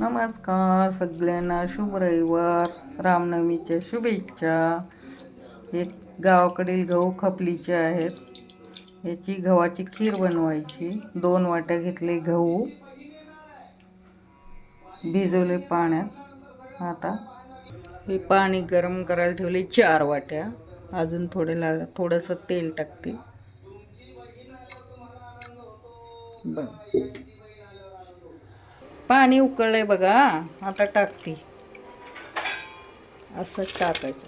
नमस्कार सगळ्यांना शुभ रविवार. रामनवमीच्या शुभेच्छा. हे गावाकडील गहू खपलीचे आहेत. याची गव्हाची खीर बनवायची. दोन वाट्या घेतले गहू. भिजवले पाण्यात. आता हे पाणी गरम करायला ठेवले चार वाट्या. अजून थोडे ला थोडंसं तेल टाकते. बघ पाणी उकळलंय बघा. आता टाकते. असं टाकायचं.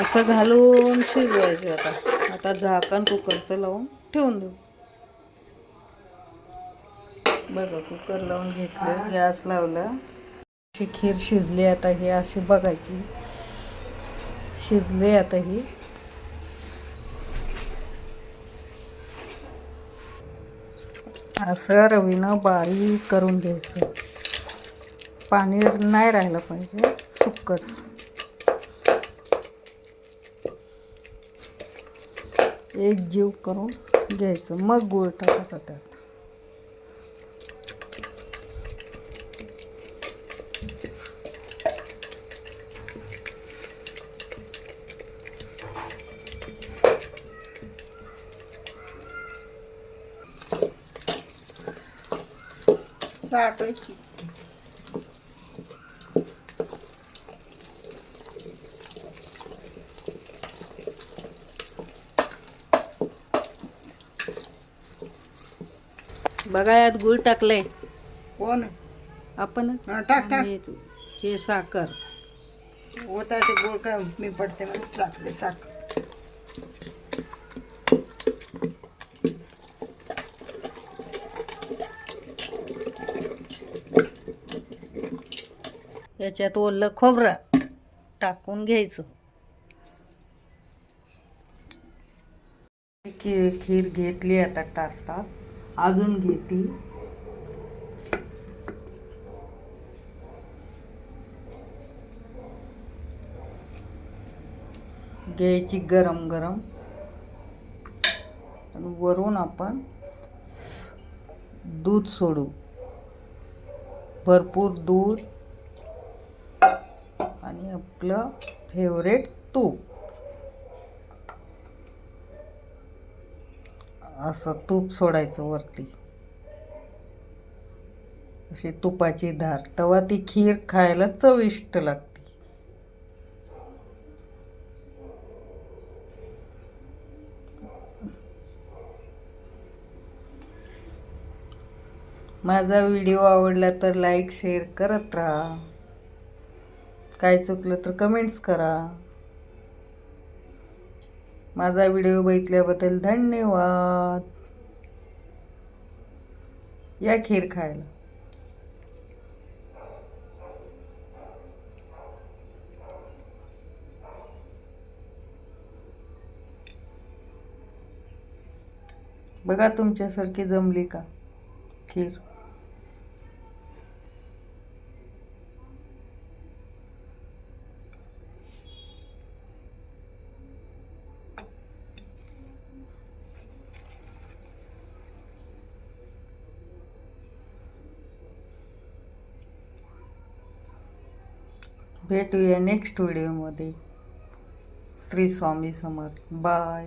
असं घालून शिजवायचं आता. आता झाकण कुकरचं लावून ठेवून देऊ. बघा कुकर लावून घेतलं गॅस लावला. अशी खीर शिजली आता ही अशी बघायची. शिजले आता ही. असं रवीनं बारीक करून घ्यायचं पाणी नाही राहिलं पाहिजे सुकच. एक जीव करून घ्यायचं मग गुळ टाकायचा त्यात. चाटायची बघा यात गुळ टाकलंय. कोण? आपण हा, टाक, टाक. हे साखर. होता ते गोळ काय मी पडते म्हणून टाकले साख याच्यात ओलं खोबरं टाकून घ्यायचं. खीर खीर घेतली आता टाकतात अजून घेते. घ्यायची गरम गरम. वरून आपण दूध सोडू. भरपूर दूध. आणि आपलं फेवरेट तूप. असं तूप सोडायचं वरती. अशी तुपाची धार. तेव्हा ती खीर खायला चविष्ट लागते. माझा व्हिडिओ आवडला तर लाईक शेअर करत राहा. काय चुकलं तर कमेंट्स करा. माझा व्हिडिओ बघितल्याबद्दल धन्यवाद. या खीर खायला. बघा तुमच्यासारखी जमली का खीर? भेटूया नेक्स्ट व्हिडिओमध्ये श्री स्वामी समर्थ. बाय